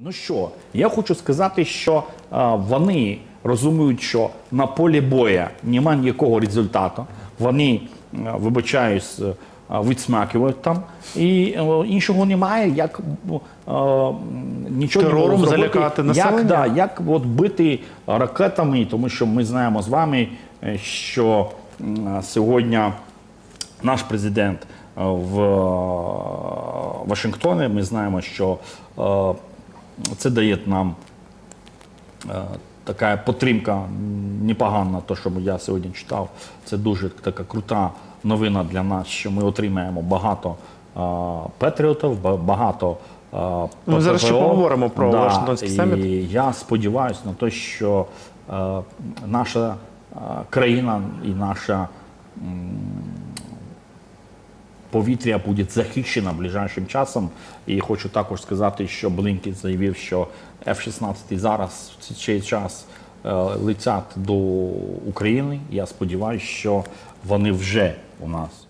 Ну що, я хочу сказати, що е, вони розуміють, що на полі боя немає ніякого результату. Вони, е, вибачаюсь, е, відсмакують там, і е, іншого немає, як е, нічого Терором не зробити. залякати як, населення? да, як от бити ракетами, тому що ми знаємо з вами, що м, сьогодні наш президент в Вашингтоні, ми знаємо, що е, це дає нам е, така підтримка непогана, то, що я сьогодні читав. Це дуже така крута новина для нас, що ми отримаємо багато е, патріотів, ба- багато. е, Ми зараз ще поговоримо про Вашингтонський і я сподіваюся на те, що е, наша е, країна і наша повітря буде захищено ближайшим часом. І хочу також сказати, що Блінкін заявив, що F-16 зараз в цей час е, летять до України. Я сподіваюся, що вони вже у нас